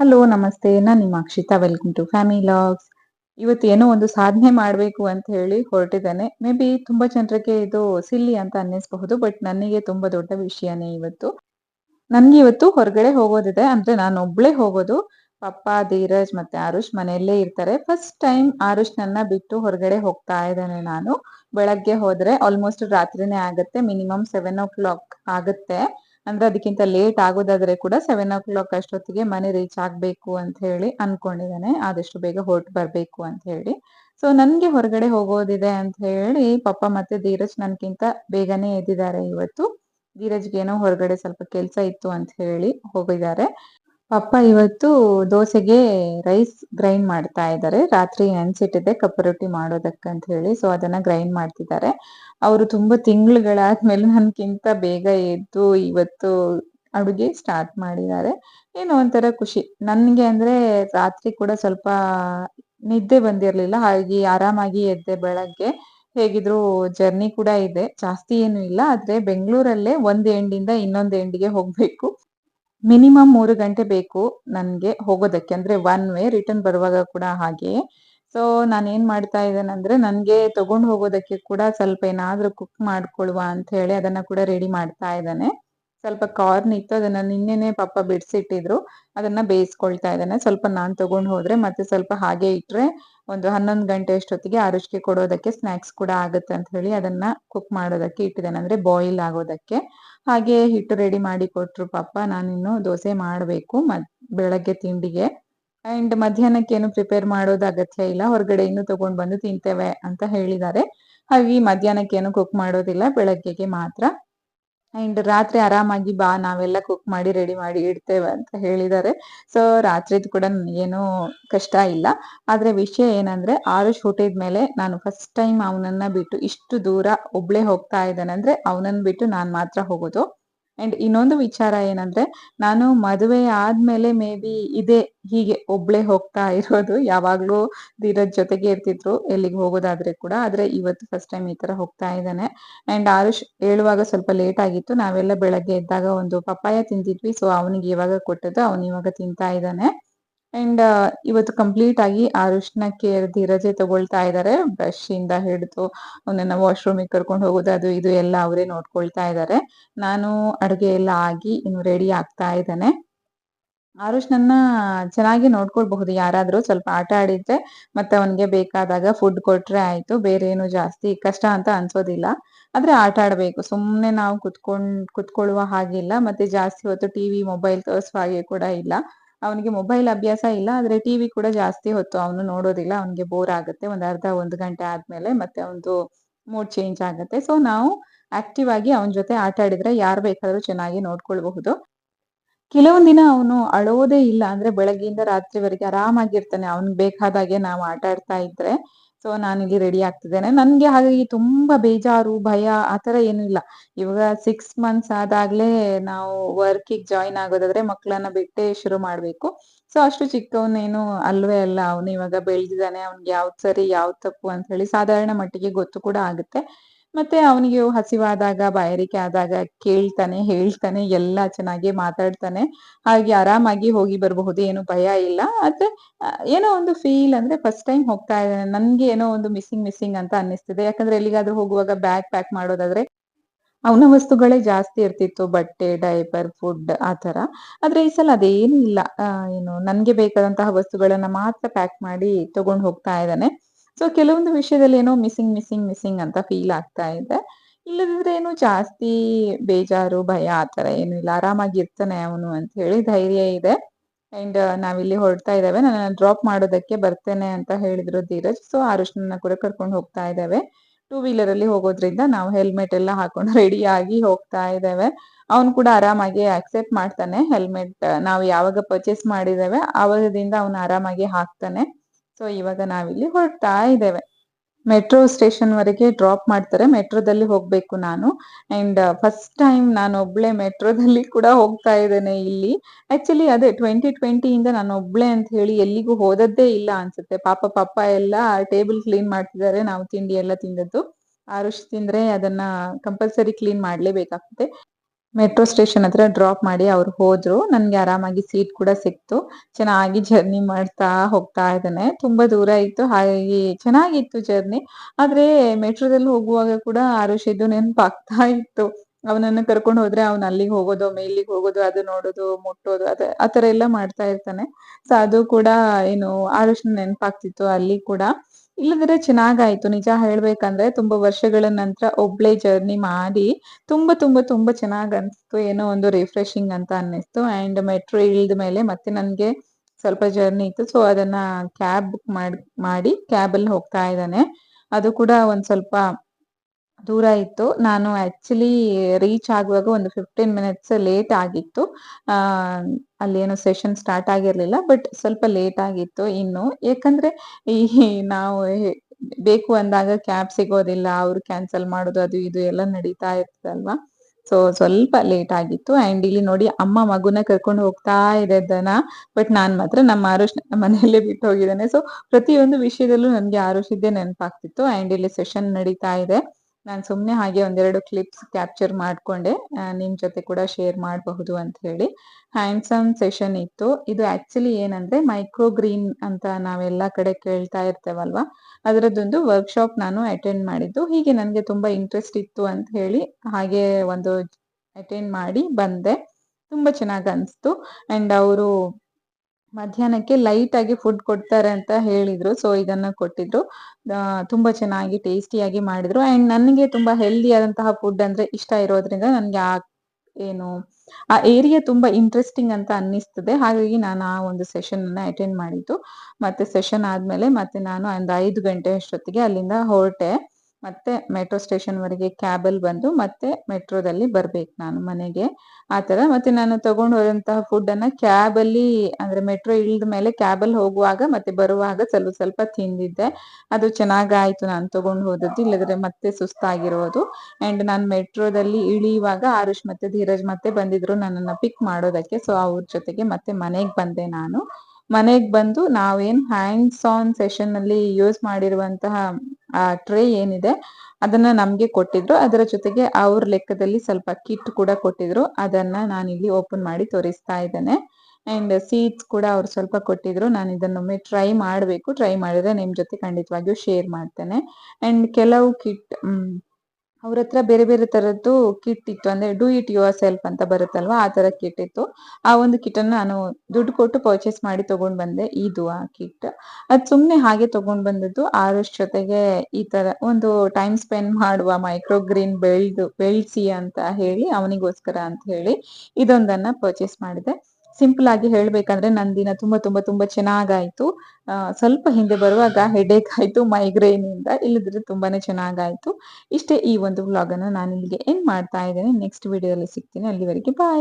Hello ನಮಸ್ತೆ. ನಾನು ನಿಮ್ಮ Akshita welcome to family logs ಇವತ್ತು ಏನೋ ಒಂದು ಸಾಧನೆ ಮಾಡಬೇಕು ಅಂತ ಹೇಳಿ ಹೊರಟಿದ್ದಾನೆ. ಮೇ ಬಿ ತುಂಬಾ ಜನರಿಗೆ ಇದು ಸಿಲ್ಲಿ ಅಂತ ಅನ್ನಿಸ್ಬಹುದು ಬಟ್ ನನಗೆ ತುಂಬಾ ದೊಡ್ಡ ವಿಷಯನೇ ಇವತ್ತು. ನನ್ಗೆ ಇವತ್ತು ಹೊರಗಡೆ ಹೋಗೋದಿದೆ. ಅಂದ್ರೆ ನಾನು ಒಬ್ಳೆ ಹೋಗೋದು. ಪಪ್ಪ, ಧೀರಜ್ ಮತ್ತೆ ಆರುಷ್ ಮನೆಯಲ್ಲೇ ಇರ್ತಾರೆ. ಫಸ್ಟ್ ಟೈಮ್ ಆರುಷ್ ನನ್ನ ಬಿಟ್ಟು ಹೊರಗಡೆ ಹೋಗ್ತಾ ಇದ್ದಾನೆ ನಾನು. ಬೆಳಗ್ಗೆ ಹೋದ್ರೆ ಆಲ್ಮೋಸ್ಟ್ ರಾತ್ರಿನೇ ಆಗುತ್ತೆ. ಮಿನಿಮಮ್ ಸೆವೆನ್ ಓ ಕ್ಲಾಕ್ ಆಗುತ್ತೆ. ಅಂದ್ರೆ ಅದಕ್ಕಿಂತ ಲೇಟ್ ಆಗೋದಾದ್ರೆ ಕೂಡ ಸೆವೆನ್ ಓ ಕ್ಲಾಕ್ ಅಷ್ಟೊತ್ತಿಗೆ ಮನೆ ರೀಚ್ ಆಗ್ಬೇಕು ಅಂತ ಹೇಳಿ ಅನ್ಕೊಂಡಿದ್ದಾನೆ. ಆದಷ್ಟು ಬೇಗ ಹೊರಟು ಬರ್ಬೇಕು ಅಂತ ಹೇಳಿ. ಸೊ ನನ್ಗೆ ಹೊರಗಡೆ ಹೋಗೋದಿದೆ ಅಂತ ಹೇಳಿ ಪಪ್ಪ ಮತ್ತೆ ಧೀರಜ್ ನನ್ಗಿಂತ ಬೇಗನೆ ಎದ್ದಿದ್ದಾರೆ ಇವತ್ತು. ಧೀರಜ್ಗೆ ಏನೋ ಹೊರಗಡೆ ಸ್ವಲ್ಪ ಕೆಲ್ಸ ಇತ್ತು ಅಂತ ಹೇಳಿ ಹೋಗಿದ್ದಾರೆ. ಪಪ್ಪ ಇವತ್ತು ದೋಸೆಗೆ ರೈಸ್ ಗ್ರೈಂಡ್ ಮಾಡ್ತಾ ಇದ್ದಾರೆ ರಾತ್ರಿ ನೆನ್ಸಿಟ್ಟಿದೆ ಕಪ್ಪು ರೊಟ್ಟಿ ಮಾಡೋದಕ್ಕಂತ ಹೇಳಿ ಸೊ ಅದನ್ನ ಗ್ರೈಂಡ್ ಮಾಡ್ತಿದ್ದಾರೆ. ಅವರು ತುಂಬಾ ತಿಂಗಳುಗಳಾದ್ಮೇಲೆ ನನ್ಗಿಂತ ಬೇಗ ಎದ್ದು ಇವತ್ತು ಅಡುಗೆ ಸ್ಟಾರ್ಟ್ ಮಾಡಿದ್ದಾರೆ. ಏನೋ ಒಂಥರ ಖುಷಿ. ನನಗೆ ಅಂದ್ರೆ ರಾತ್ರಿ ಕೂಡ ಸ್ವಲ್ಪ ನಿದ್ದೆ ಬಂದಿರ್ಲಿಲ್ಲ. ಹಾಗೆ ಆರಾಮಾಗಿ ಎದ್ದೆ ಬೆಳಗ್ಗೆ. ಹೇಗಿದ್ರು ಜರ್ನಿ ಕೂಡ ಇದೆ. ಜಾಸ್ತಿ ಏನು ಇಲ್ಲ. ಆದ್ರೆ ಬೆಂಗಳೂರಲ್ಲೇ ಒಂದ್ ಎಂಡಿಂದ ಇನ್ನೊಂದು ಎಂಡಿಗೆ ಹೋಗ್ಬೇಕು. ಮಿನಿಮಮ್ ಮೂರು ಗಂಟೆ ಬೇಕು ನನ್ಗೆ ಹೋಗೋದಕ್ಕೆ. ಅಂದ್ರೆ ಒನ್ ವೇ ರಿಟರ್ನ್ ಬರುವಾಗ ಕೂಡ ಹಾಗೆ. ಸೊ ನಾನು ಏನ್ ಮಾಡ್ತಾ ಇದ್ದೇನೆ ಅಂದ್ರೆ ನನಗೆ ತಗೊಂಡು ಹೋಗೋದಕ್ಕೆ ಕೂಡ ಸ್ವಲ್ಪ ಏನಾದ್ರೂ ಕುಕ್ ಮಾಡ್ಕೊಳುವ ಅಂತ ಹೇಳಿ ಅದನ್ನ ಕೂಡ ರೆಡಿ ಮಾಡ್ತಾ ಇದ್ದಾನೆ. ಸ್ವಲ್ಪ ಕಾರ್ನ್ ಇತ್ತು, ಅದನ್ನ ನಿನ್ನೆನೆ ಪಾಪ ಬಿಡಿಸಿಟ್ಟಿದ್ರು. ಅದನ್ನ ಬೇಯಿಸ್ಕೊಳ್ತಾ ಇದ್ದಾನೆ. ಸ್ವಲ್ಪ ನಾನ್ ತಗೊಂಡ್ ಹೋದ್ರೆ ಮತ್ತೆ ಸ್ವಲ್ಪ ಹಾಗೆ ಇಟ್ರೆ ಒಂದು ಹನ್ನೊಂದು ಗಂಟೆ ಅಷ್ಟೊತ್ತಿಗೆ ಆರುಷ್ಗೆ ಕೊಡೋದಕ್ಕೆ ಸ್ನಾಕ್ಸ್ ಕೂಡ ಆಗುತ್ತೆ ಅಂತ ಹೇಳಿ ಅದನ್ನ ಕುಕ್ ಮಾಡೋದಕ್ಕೆ ಇಟ್ಟಿದ್ದೇನೆ. ಅಂದ್ರೆ ಬಾಯ್ಲ್ ಆಗೋದಕ್ಕೆ. ಹಾಗೆ ಹಿಟ್ಟು ರೆಡಿ ಮಾಡಿ ಕೊಟ್ರು ಪಾಪ. ನಾನಿನ್ನು ದೋಸೆ ಮಾಡಬೇಕು ಮತ್ ಬೆಳಗ್ಗೆ ತಿಂಡಿಗೆ. ಅಂಡ್ ಮಧ್ಯಾಹ್ನಕ್ಕೆ ಏನು ಪ್ರಿಪೇರ್ ಮಾಡೋದು ಅಗತ್ಯ ಇಲ್ಲ. ಹೊರಗಡೆ ಇನ್ನು ತಗೊಂಡ್ ಬಂದು ತಿಂತೇವೆ ಅಂತ ಹೇಳಿದ್ದಾರೆ. ಹಾಗೆ ಮಧ್ಯಾಹ್ನಕ್ಕೆ ಏನು ಕುಕ್ ಮಾಡೋದಿಲ್ಲ. ಬೆಳಗ್ಗೆಗೆ ಮಾತ್ರ ಅಂಡ್ ರಾತ್ರಿ ಆರಾಮಾಗಿ ಬಾ, ನಾವೆಲ್ಲ ಕುಕ್ ಮಾಡಿ ರೆಡಿ ಮಾಡಿ ಇಡ್ತೇವೆ ಅಂತ ಹೇಳಿದ್ದಾರೆ. ಸೊ ರಾತ್ರಿದ್ ಕೂಡ ಏನು ಕಷ್ಟ ಇಲ್ಲ. ಆದ್ರೆ ವಿಷಯ ಏನಂದ್ರೆ, ಆರುಷ್ ಹುಟ್ಟಿದ ಮೇಲೆ ನಾನು ಫಸ್ಟ್ ಟೈಮ್ ಅವನನ್ನ ಬಿಟ್ಟು ಇಷ್ಟು ದೂರ ಒಬ್ಳೆ ಹೋಗ್ತಾ ಇದ್ದಾನೆ ಅಂದ್ರೆ ಅವನನ್ನ ಬಿಟ್ಟು ನಾನ್ ಮಾತ್ರ ಹೋಗೋದು. ಅಂಡ್ ಇನ್ನೊಂದು ವಿಚಾರ ಏನಂದ್ರೆ, ನಾನು ಮದುವೆ ಆದ್ಮೇಲೆ ಮೇ ಬಿ ಇದೇ ಹೀಗೆ ಒಬ್ಳೆ ಹೋಗ್ತಾ ಇರೋದು. ಯಾವಾಗ್ಲೂ ಧೀರಜ್ ಜೊತೆಗೆ ಇರ್ತಿದ್ರು, ಎಲ್ಲಿಗೆ ಹೋಗೋದಾದ್ರೆ ಕೂಡ. ಆದ್ರೆ ಇವತ್ತು ಫಸ್ಟ್ ಟೈಮ್ ಈ ತರ ಹೋಗ್ತಾ ಇದ್ದಾನೆ. ಅಂಡ್ ಆರುಷ್ ಹೇಳುವಾಗ ಸ್ವಲ್ಪ ಲೇಟ್ ಆಗಿತ್ತು. ನಾವೆಲ್ಲ ಬೆಳಗ್ಗೆ ಎದ್ದಾಗ ಒಂದು ಪಪ್ಪಾಯ ತಿಂದಿದ್ವಿ ಸೊ ಅವನಿಗೆ ಇವಾಗ ಕೊಟ್ಟದ್ದು, ಅವನು ಇವಾಗ ತಿಂತಾ ಇದ್ದಾನೆ. ಅಂಡ್ ಇವತ್ತು ಕಂಪ್ಲೀಟ್ ಆಗಿ ಆರುಷ್ನ ಕೇರ್ ಧೀರಜೆ ತಗೊಳ್ತಾ ಇದ್ದಾರೆ ಬ್ರಷ್ ಇಂದ ಹಿಡಿದು ಅವನನ್ನ ವಾಶ್ರೂಮಿಗೆ ಕರ್ಕೊಂಡು ಹೋಗೋದು, ಅದು ಇದು ಎಲ್ಲ ಅವರೇ ನೋಡ್ಕೊಳ್ತಾ ಇದ್ದಾರೆ ನಾನು ಅಡುಗೆ ಎಲ್ಲ ಆಗಿ ಇನ್ನು ರೆಡಿ ಆಗ್ತಾ ಇದ್ದಾನೆ. ಆರುಷ್ ನನ್ನ ಚೆನ್ನಾಗಿ ನೋಡ್ಕೊಳ್ಬಹುದು. ಯಾರಾದ್ರೂ ಸ್ವಲ್ಪ ಆಟ ಆಡಿದ್ರೆ ಮತ್ತೆ ಅವನಿಗೆ ಬೇಕಾದಾಗ ಫುಡ್ ಕೊಟ್ರೆ ಆಯ್ತು. ಬೇರೆ ಏನು ಜಾಸ್ತಿ ಕಷ್ಟ ಅಂತ ಅನ್ಸೋದಿಲ್ಲ. ಆದ್ರೆ ಆಟ ಆಡ್ಬೇಕು. ಸುಮ್ನೆ ನಾವು ಕುತ್ಕೊಂಡ್, ಕುತ್ಕೊಳ್ಳುವ ಹಾಗಿಲ್ಲ ಮತ್ತೆ ಜಾಸ್ತಿ ಹೊತ್ತು ಟಿವಿ ಮೊಬೈಲ್ ತೋರಿಸುವ ಹಾಗೆ ಕೂಡ ಇಲ್ಲ. ಅವನಿಗೆ ಮೊಬೈಲ್ ಅಭ್ಯಾಸ ಇಲ್ಲ, ಆದ್ರೆ ಟಿವಿ ಕೂಡ ಜಾಸ್ತಿ ಹೊತ್ತು ಅವನು ನೋಡೋದಿಲ್ಲ, ಅವನಿಗೆ ಬೋರ್ ಆಗುತ್ತೆ. ಒಂದ್ ಅರ್ಧ, ಒಂದು ಗಂಟೆ ಆದ್ಮೇಲೆ ಮತ್ತೆ ಅವನದು ಮೂಡ್ ಚೇಂಜ್ ಆಗುತ್ತೆ. ಸೊ ನಾವು ಆಕ್ಟಿವ್ ಆಗಿ ಅವನ ಜೊತೆ ಆಟ ಆಡಿದ್ರೆ ಯಾರು ಬೇಕಾದ್ರೂ ಚೆನ್ನಾಗಿ ನೋಡ್ಕೊಳ್ಬಹುದು. ಕೆಲವೊಂದ್ ದಿನ ಅವನು ಅಳೋದೇ ಇಲ್ಲ, ಅಂದ್ರೆ ಬೆಳಗ್ಗೆಯಿಂದ ರಾತ್ರಿವರೆಗೆ ಆರಾಮಾಗಿರ್ತಾನೆ. ಅವ್ನಿಗೆ ಬೇಕಾದಾಗೆ ನಾವು ಆಟ ಆಡ್ತಾ ಇದ್ರೆ ಸೊ ಇಲ್ಲಿ ರೆಡಿ ಆಗ್ತಿದ್ದೇನೆ. ನನ್ಗೆ ಹಾಗಾಗಿ ತುಂಬಾ ಬೇಜಾರು, ಭಯ ಆತರ ಏನು ಇಲ್ಲ. ಇವಾಗ ಸಿಕ್ಸ್ ಮಂತ್ಸ್ ಆದಾಗ್ಲೇ ನಾವು ವರ್ಕಿಗೆ ಜಾಯಿನ್ ಆಗೋದಾದ್ರೆ ಮಕ್ಕಳನ್ನ ಬಿಟ್ಟೆ ಶುರು ಮಾಡ್ಬೇಕು. ಸೊ ಅಷ್ಟು ಚಿಕ್ಕವನೇನು ಅಲ್ವೇ ಅಲ್ಲ. ಅವನು ಇವಾಗ ಬೆಳೆದಿದ್ದಾನೆ. ಅವ್ನ್ಗೆ ಯಾವ್ದು ಸರಿ, ಯಾವ್ದ್ ತಪ್ಪು ಅಂತ ಹೇಳಿ ಸಾಧಾರಣ ಮಟ್ಟಿಗೆ ಗೊತ್ತು ಕೂಡ ಆಗುತ್ತೆ. ಮತ್ತೆ ಅವನಿಗೆ ಹಸಿವಾದಾಗ, ಬಾಯಾರಿಕೆ ಆದಾಗ ಕೇಳ್ತಾನೆ, ಹೇಳ್ತಾನೆ, ಎಲ್ಲ ಚೆನ್ನಾಗಿ ಮಾತಾಡ್ತಾನೆ. ಹಾಗೆ ಆರಾಮಾಗಿ ಹೋಗಿ ಬರಬಹುದು, ಏನು ಭಯ ಇಲ್ಲ. ಆದ್ರೆ ಏನೋ ಒಂದು ಫೀಲ್ ಅಂದ್ರೆ ಫಸ್ಟ್ ಟೈಮ್ ಹೋಗ್ತಾ ಇದ್ದಾನೆ. ನನ್ಗೆ ಏನೋ ಒಂದು ಮಿಸ್ಸಿಂಗ್ ಮಿಸ್ಸಿಂಗ್ ಅಂತ ಅನ್ನಿಸ್ತಿದೆ. ಯಾಕಂದ್ರೆ ಎಲ್ಲಿಗಾದ್ರೂ ಹೋಗುವಾಗ ಬ್ಯಾಗ್ ಪ್ಯಾಕ್ ಮಾಡೋದಾದ್ರೆ ಅವನ ವಸ್ತುಗಳೇ ಜಾಸ್ತಿ ಇರ್ತಿತ್ತು. ಬಟ್ಟೆ ಡೈಪರ್ ಫುಡ್ ಆ ತರ ಆದ್ರೆ ಈ ಸಲ ಅದೇನು ಇಲ್ಲ. ಏನು, ನನ್ಗೆ ಬೇಕಾದಂತಹ ವಸ್ತುಗಳನ್ನ ಮಾತ್ರ ಪ್ಯಾಕ್ ಮಾಡಿ ತಗೊಂಡು ಹೋಗ್ತಾ ಇದ್ದಾನೆ. ಸೊ ಕೆಲವೊಂದು ವಿಷಯದಲ್ಲಿ ಏನೋ ಮಿಸ್ಸಿಂಗ್ ಮಿಸ್ಸಿಂಗ್ ಮಿಸ್ಸಿಂಗ್ ಅಂತ ಫೀಲ್ ಆಗ್ತಾ ಇದೆ. ಇಲ್ಲದಿದ್ರೆ ಏನು ಜಾಸ್ತಿ ಬೇಜಾರು, ಭಯ ಆತರ ಏನು ಇಲ್ಲ. ಆರಾಮಾಗಿ ಇರ್ತಾನೆ ಅವನು ಅಂತ ಹೇಳಿ ಧೈರ್ಯ ಇದೆ. ಅಂಡ್ ನಾವಿಲ್ಲಿ ಹೊರಡ್ತಾ ಇದ್ದಾವೆ. ನನ್ನ ಡ್ರಾಪ್ ಮಾಡೋದಕ್ಕೆ ಬರ್ತೇನೆ ಅಂತ ಹೇಳಿದ್ರು ಧೀರಜ್. ಸೊ ಅರುಷ್ಣನ ಕೂಡ ಕರ್ಕೊಂಡು ಹೋಗ್ತಾ ಇದ್ದಾವೆ. ಟೂ ವೀಲರ್ ಅಲ್ಲಿ ಹೋಗೋದ್ರಿಂದ ನಾವು ಹೆಲ್ಮೆಟ್ ಎಲ್ಲ ಹಾಕೊಂಡು ರೆಡಿ ಆಗಿ ಹೋಗ್ತಾ ಇದ್ದೇವೆ. ಅವನು ಕೂಡ ಆರಾಮಾಗಿ ಅಕ್ಸೆಪ್ಟ್ ಮಾಡ್ತಾನೆ. ಹೆಲ್ಮೆಟ್ ನಾವು ಯಾವಾಗ ಪರ್ಚೇಸ್ ಮಾಡಿದ್ದೇವೆ, ಆವಾಗದಿಂದ ಅವನು ಆರಾಮಾಗಿ ಹಾಕ್ತಾನೆ. ಸೊ ಇವಾಗ ನಾವಿಲ್ಲಿ ಹೊರಡ್ತಾ ಇದ್ದೇವೆ. ಮೆಟ್ರೋ ಸ್ಟೇಷನ್ ವರೆಗೆ ಡ್ರಾಪ್ ಮಾಡ್ತಾರೆ. ಮೆಟ್ರೋದಲ್ಲಿ ಹೋಗ್ಬೇಕು ನಾನು. ಅಂಡ್ ಫಸ್ಟ್ ಟೈಮ್ ನಾನು ಒಬ್ಳೆ ಮೆಟ್ರೋದಲ್ಲಿ ಕೂಡ ಹೋಗ್ತಾ ಇದ್ದೇನೆ ಇಲ್ಲಿ. ಆಕ್ಚುಲಿ ಅದೇ ಟ್ವೆಂಟಿ ಟ್ವೆಂಟಿಯಿಂದ ನಾನು ಒಬ್ಳೆ ಅಂತ ಹೇಳಿ ಎಲ್ಲಿಗೂ ಹೋದದ್ದೇ ಇಲ್ಲ ಅನ್ಸುತ್ತೆ. ಪಾಪ ಪಾಪ ಎಲ್ಲ ಟೇಬಲ್ ಕ್ಲೀನ್ ಮಾಡ್ತಿದ್ದಾರೆ. ನಾವು ತಿಂಡಿ ಎಲ್ಲ ತಿಂದದ್ದು. ಆರುಷ್ ತಿಂದ್ರೆ ಅದನ್ನ ಕಂಪಲ್ಸರಿ ಕ್ಲೀನ್ ಮಾಡ್ಲೇಬೇಕಾಗ್ತದೆ ಮೆಟ್ರೋ ಸ್ಟೇಷನ್ ಹತ್ರ ಡ್ರಾಪ್ ಮಾಡಿ ಅವ್ರು ಹೋದ್ರು. ನನ್ಗೆ ಆರಾಮಾಗಿ ಸೀಟ್ ಕೂಡ ಸಿಕ್ತು. ಚೆನ್ನಾಗಿ ಜರ್ನಿ ಮಾಡ್ತಾ ಹೋಗ್ತಾ ಇದ್ದಾನೆ. ತುಂಬಾ ದೂರ ಇತ್ತು. ಹಾಗಾಗಿ ಚೆನ್ನಾಗಿತ್ತು ಜರ್ನಿ ಆದ್ರೆ ಮೆಟ್ರೋದಲ್ಲಿ ಹೋಗುವಾಗ ಕೂಡ ಆರುಷ್ ಇದು ನೆನಪಾಗ್ತಾ ಇತ್ತು. ಅವನನ್ನು ಕರ್ಕೊಂಡು ಹೋದ್ರೆ ಅವ್ನ ಅಲ್ಲಿಗೆ ಹೋಗೋದು ಮೇಲಿಗೆ ಹೋಗೋದು, ಅದು ನೋಡೋದು, ಮುಟ್ಟೋದು, ಅದ ಆತರ ಎಲ್ಲ ಮಾಡ್ತಾ ಇರ್ತಾನೆ. ಸೊ ಅದು ಕೂಡ ಏನು ಆರುಷ್ ನೆನಪಾಗ್ತಿತ್ತು ಅಲ್ಲಿ ಕೂಡ. ಇಲ್ಲದ್ರೆ ಚೆನ್ನಾಗಾಯ್ತು. ನಿಜ ಹೇಳ್ಬೇಕಂದ್ರೆ ತುಂಬಾ ವರ್ಷಗಳ ನಂತರ ಒಬ್ಳೆ ಜರ್ನಿ ಮಾಡಿ ತುಂಬಾ ತುಂಬಾ ತುಂಬಾ ಚೆನ್ನಾಗ್ ಅನ್ಸ್ತು ಏನೋ ಒಂದು ರಿಫ್ರೆಶಿಂಗ್ ಅಂತ ಅನ್ನಿಸ್ತು. ಅಂಡ್ ಮೆಟ್ರೋ ಇಳಿದ ಮೇಲೆ ಮತ್ತೆ ನನ್ಗೆ ಸ್ವಲ್ಪ ಜರ್ನಿ ಇತ್ತು. ಸೊ ಅದನ್ನ ಕ್ಯಾಬ್ ಬುಕ್ ಮಾಡಿ ಮಾಡಿ ಕ್ಯಾಬ್ ಅಲ್ಲಿ ಹೋಗ್ತಾ ಇದ್ದಾನೆ. ಅದು ಕೂಡ ಒಂದ್ ಸ್ವಲ್ಪ ದೂರ ಇತ್ತು. ನಾನು ಆಕ್ಚುಲಿ ರೀಚ್ ಆಗುವಾಗ ಒಂದು ಫಿಫ್ಟೀನ್ ಮಿನಿಟ್ಸ್ ಲೇಟ್ ಆಗಿತ್ತು. ಅಲ್ಲೇನು ಸೆಷನ್ ಸ್ಟಾರ್ಟ್ ಆಗಿರ್ಲಿಲ್ಲ ಬಟ್ ಸ್ವಲ್ಪ ಲೇಟ್ ಆಗಿತ್ತು ಇನ್ನು. ಯಾಕಂದ್ರೆ ಈ ನಾವು ಬೇಕು ಅಂದಾಗ ಕ್ಯಾಬ್ ಸಿಗೋದಿಲ್ಲ, ಅವ್ರು ಕ್ಯಾನ್ಸಲ್ ಮಾಡೋದು ಅದು ಇದು ಎಲ್ಲ ನಡೀತಾ ಇರ್ತದಲ್ವಾ? ಸೊ ಸ್ವಲ್ಪ ಲೇಟ್ ಆಗಿತ್ತು. ಆ್ಯಂಡ್ ಇಲ್ಲಿ ನೋಡಿ ಅಮ್ಮ ಮಗುನ ಕರ್ಕೊಂಡು ಹೋಗ್ತಾ ಇದೆ ದನ ಬಟ್ ನಾನ್ ಮಾತ್ರ ನಮ್ಮ ಆರುಷ್ ಮನೆಯಲ್ಲೇ ಬಿಟ್ಟು ಹೋಗಿದ್ದಾನೆ. ಸೊ ಪ್ರತಿಯೊಂದು ವಿಷಯದಲ್ಲೂ ನನಗೆ ಆರುಷ್ ಇದ್ದೇ ನೆನಪಾಗ್ತಿತ್ತು. ಆ್ಯಂಡ್ ಇಲ್ಲಿ ಸೆಷನ್ ನಡೀತಾ ಇದೆ. ನಾನು ಸುಮ್ಮನೆ ಹಾಗೆ ಒಂದೆರಡು ಕ್ಲಿಪ್ಸ್ ಕ್ಯಾಪ್ಚರ್ ಮಾಡ್ಕೊಂಡೆ. ನಿಮ್ಮ ನಿಮ್ ಜೊತೆ ಕೂಡ ಶೇರ್ ಮಾಡಬಹುದು ಅಂತ ಹೇಳಿ. ಹ್ಯಾಂಡ್ಸಮ್ ಸೆಷನ್ ಇತ್ತು. ಇದು ಆಕ್ಚುಲಿ ಏನಂದ್ರೆ ಮೈಕ್ರೋ ಗ್ರೀನ್ ಅಂತ ನಾವೆಲ್ಲ ಕಡೆ ಕೇಳ್ತಾ ಇರ್ತೇವಲ್ವಾ? ಅದರದ್ದೊಂದು ವರ್ಕ್ಶಾಪ್ ನಾನು ಅಟೆಂಡ್ ಮಾಡಿದ್ದು. ಹೀಗೆ ನನಗೆ ತುಂಬಾ ಇಂಟ್ರೆಸ್ಟ್ ಇತ್ತು ಅಂತ ಹೇಳಿ ಹಾಗೆ ಒಂದು ಅಟೆಂಡ್ ಮಾಡಿ ಬಂದೆ. ತುಂಬಾ ಚೆನ್ನಾಗಿ ಅನಿಸ್ತು. ಅಂಡ್ ಅವರು ಮಧ್ಯಾಹ್ನಕ್ಕೆ ಲೈಟ್ ಆಗಿ ಫುಡ್ ಕೊಡ್ತಾರೆ ಅಂತ ಹೇಳಿದ್ರು. ಸೊ ಇದನ್ನ ಕೊಟ್ಟಿದ್ರು. ತುಂಬಾ ಚೆನ್ನಾಗಿ ಟೇಸ್ಟಿಯಾಗಿ ಮಾಡಿದ್ರು. ಅಂಡ್ ನನಗೆ ತುಂಬಾ ಹೆಲ್ದಿ ಆದಂತಹ ಫುಡ್ ಅಂದ್ರೆ ಇಷ್ಟ ಇರೋದ್ರಿಂದ ನನ್ಗೆ ಆ ಏನು, ಆ ಏರಿಯಾ ತುಂಬಾ ಇಂಟ್ರೆಸ್ಟಿಂಗ್ ಅಂತ ಅನ್ನಿಸ್ತದೆ. ಹಾಗಾಗಿ ನಾನು ಆ ಒಂದು ಸೆಷನ್ ಅನ್ನ ಅಟೆಂಡ್ ಮಾಡಿದ್ದು. ಮತ್ತೆ ಸೆಷನ್ ಆದ್ಮೇಲೆ ಮತ್ತೆ ನಾನು ಒಂದು ಐದು ಗಂಟೆ ಅಷ್ಟೊತ್ತಿಗೆ ಅಲ್ಲಿಂದ ಹೊರಟೆ. ಮತ್ತೆ ಮೆಟ್ರೋ ಸ್ಟೇಷನ್ ವರೆಗೆ ಕ್ಯಾಬ್ ಅಲ್ಲಿ ಬಂದು ಮತ್ತೆ ಮೆಟ್ರೋದಲ್ಲಿ ಬರ್ಬೇಕು ನಾನು ಮನೆಗೆ. ಆತರ ಮತ್ತೆ ನಾನು ತಗೊಂಡು ಹೋದಂತಹ ಫುಡ್ ಅನ್ನ ಕ್ಯಾಬ್ ಅಲ್ಲಿ ಅಂದ್ರೆ ಮೆಟ್ರೋ ಇಳಿದ ಮೇಲೆ ಕ್ಯಾಬ್ ಅಲ್ಲಿ ಹೋಗುವಾಗ ಮತ್ತೆ ಬರುವಾಗ ಸ್ವಲ್ಪ ಸ್ವಲ್ಪ ತಿಂದಿದ್ದೆ. ಅದು ಚೆನ್ನಾಗಾಯ್ತು ನಾನು ತಗೊಂಡು ಹೋದದ್ದು ಇಲ್ಲದ್ರೆ ಮತ್ತೆ ಸುಸ್ತಾಗಿರೋದು. ಅಂಡ್ ನಾನು ಮೆಟ್ರೋದಲ್ಲಿ ಇಳಿಯುವಾಗ ಆರುಷ್ ಮತ್ತೆ ಧೀರಜ್ ಮತ್ತೆ ಬಂದಿದ್ರು ನನ್ನನ್ನ ಪಿಕ್ ಮಾಡೋದಕ್ಕೆ. ಸೊ ಅವ್ರ ಜೊತೆಗೆ ಮತ್ತೆ ಮನೆಗೆ ಬಂದೆ ನಾನು. ಮನೆಗ್ ಬಂದು ನಾವೇನ್ ಹ್ಯಾಂಡ್ಸ್ ಆನ್ ಸೆಷನ್ ಅಲ್ಲಿ ಯೂಸ್ ಮಾಡಿರುವಂತಹ ಟ್ರೇ ಏನಿದೆ, ಅದನ್ನ ನಮ್ಗೆ ಕೊಟ್ಟಿದ್ರು. ಅದರ ಜೊತೆಗೆ ಅವ್ರ ಲೆಕ್ಕದಲ್ಲಿ ಸ್ವಲ್ಪ ಕಿಟ್ ಕೂಡ ಕೊಟ್ಟಿದ್ರು. ಅದನ್ನ ನಾನಿಲ್ಲಿ ಓಪನ್ ಮಾಡಿ ತೋರಿಸ್ತಾ ಇದ್ದೇನೆ. ಅಂಡ್ ಸೀಡ್ಸ್ ಕೂಡ ಅವ್ರು ಸ್ವಲ್ಪ ಕೊಟ್ಟಿದ್ರು. ನಾನು ಇದನ್ನೊಮ್ಮೆ ಟ್ರೈ ಮಾಡಬೇಕು. ಟ್ರೈ ಮಾಡಿದ್ರೆ ನಿಮ್ ಜೊತೆ ಖಂಡಿತವಾಗಿಯೂ ಶೇರ್ ಮಾಡ್ತೇನೆ. ಅಂಡ್ ಕೆಲವು ಕಿಟ್ ಅವ್ರ ಹತ್ರ ಬೇರೆ ಬೇರೆ ತರದ್ದು ಕಿಟ್ ಇತ್ತು. ಅಂದ್ರೆ ಡೂ ಇಟ್ ಯುವರ್ ಸೆಲ್ಫ್ ಅಂತ ಬರುತ್ತಲ್ವಾ? ಆ ತರ ಕಿಟ್ ಇತ್ತು. ಆ ಒಂದು ಕಿಟ್ ಅನ್ನು ನಾನು ದುಡ್ಡು ಕೊಟ್ಟು ಪರ್ಚೇಸ್ ಮಾಡಿ ತಗೊಂಡ್ ಬಂದೆ. ಇದು ಆ ಕಿಟ್ ಅದ್ ಸುಮ್ನೆ ಹಾಗೆ ತಗೊಂಡ್ ಬಂದದ್ದು. ಆರಷ್ಟ್ ಜೊತೆಗೆ ಈ ತರ ಒಂದು ಟೈಮ್ ಸ್ಪೆಂಡ್ ಮಾಡುವ ಮೈಕ್ರೋ ಗ್ರೀನ್ ಬೆಳ್ದು ಬೆಳ್ಸಿ ಅಂತ ಹೇಳಿ, ಅವನಿಗೋಸ್ಕರ ಅಂತ ಹೇಳಿ ಇದೊಂದನ್ನ ಪರ್ಚೇಸ್ ಮಾಡಿದೆ. ಸಿಂಪಲ್ ಆಗಿ ಹೇಳ್ಬೇಕಂದ್ರೆ ನನ್ನ ದಿನ ತುಂಬಾ ತುಂಬಾ ತುಂಬಾ ಚೆನ್ನಾಗಾಯ್ತು. ಸ್ವಲ್ಪ ಹಿಂದೆ ಬರುವಾಗ ಹೆಡೇಕ್ ಆಯ್ತು ಮೈಗ್ರೇನ್ ಇಂದ ಇಲ್ಲದ್ರೆ ತುಂಬಾನೇ ಚೆನ್ನಾಗಾಯ್ತು. ಇಷ್ಟೇ ಈ ಒಂದು ವ್ಲಾಗ್ ಅನ್ನು ನಾನು ಇಲ್ಲಿಗೆ ಎಂಡ್ ಮಾಡ್ತಾ ಇದ್ದೇನೆ. ನೆಕ್ಸ್ಟ್ ವಿಡಿಯೋದಲ್ಲಿ ಸಿಗ್ತೀನಿ. ಅಲ್ಲಿವರೆಗೆ ಬಾಯ್